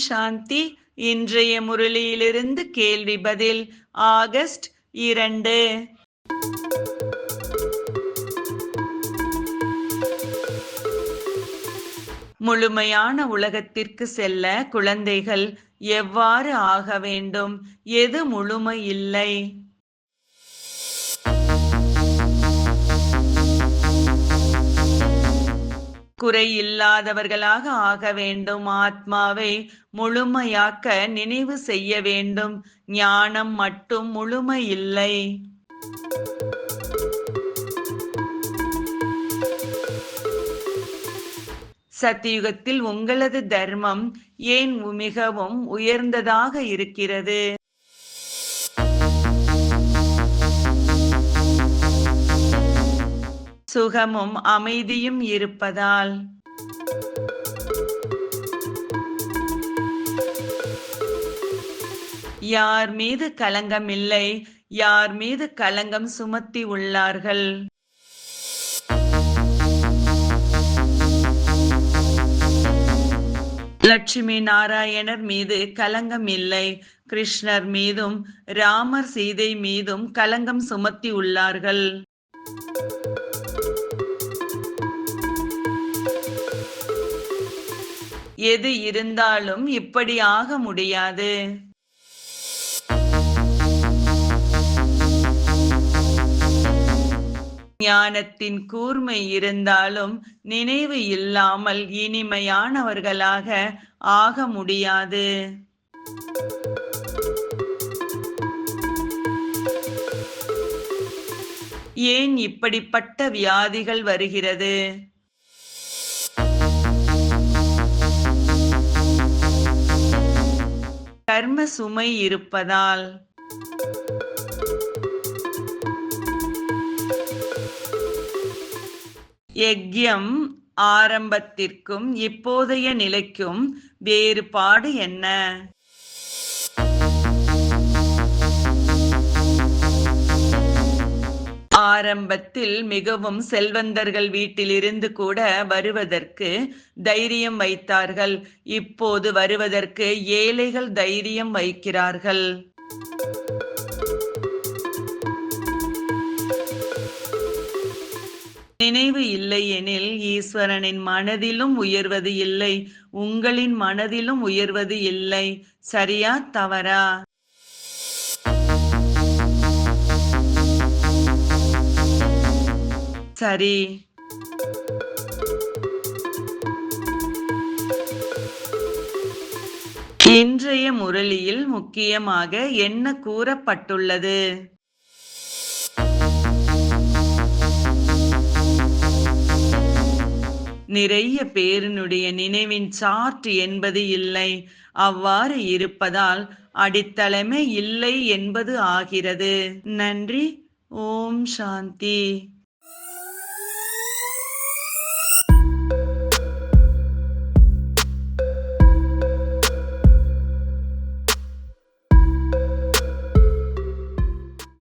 சாந்தி இன்றைய முரளியிலிருந்து கேள்வி பதில் ஆகஸ்ட் இரண்டு. முழுமையான உலகத்திற்கு செல்ல குழந்தைகள் எவ்வாறு ஆக வேண்டும்? எது முழுமை இல்லை? குறை இல்லாதவர்களாக ஆக வேண்டும். ஆத்மாவை முழுமையாக்க நினைவு செய்ய வேண்டும். ஞானம் மட்டும் முழுமை இல்லை. சத்தியுகத்தில் உங்களது தர்மம் ஏன் மிகவும் உயர்ந்ததாக இருக்கிறது? சுகமும் அமைதியும் இருப்பதால். யார் மீது களங்கம் இல்லை யார் மீது களங்கம் சுமத்தி உள்ளார்கள். லட்சுமி நாராயணர் மீது கலங்கம் இல்லை கிருஷ்ணர் மீதும் ராமர் சீதை மீதும் கலங்கம் சுமத்தி உள்ளார்கள். எது இருந்தாலும் இப்படி ஆக முடியாது. ஞானத்தின் கூர்மை இருந்தாலும் நினைவு இல்லாமல் இனிமையானவர்களாக ஆக முடியாது. ஏன் இப்படிப்பட்ட வியாதிகள் வருகிறது? கர்ம சுமை இருப்பதால். யக்யம் ஆரம்பத்திற்கும் இப்போதைய நிலைக்கும் வேறுபாடு என்ன? ஆரம்பத்தில் மிகவும் செல்வந்தர்கள் வீட்டிலிருந்து கூட வருவதற்கு தைரியம் வைத்தார்கள். இப்போது வருவதற்கு ஏழைகள் தைரியம் வைக்கிறார்கள். நினைவு இல்லை எனில் ஈஸ்வரனின் மனதிலும் உயர்வது இல்லை. உங்களின் மனதிலும் உயர்வது இல்லை. சரியா தவறா? சரி. இன்றைய முரளியில் முக்கியமாக என்ன கூறப்பட்டுள்ளது? நிறைய பேரினுடைய நினைவின் சார்ட் என்பது இல்லை. அவ்வாறு இருப்பதால் அடித்தளமே இல்லை என்பது ஆகிறது. நன்றி. ஓம் சாந்தி.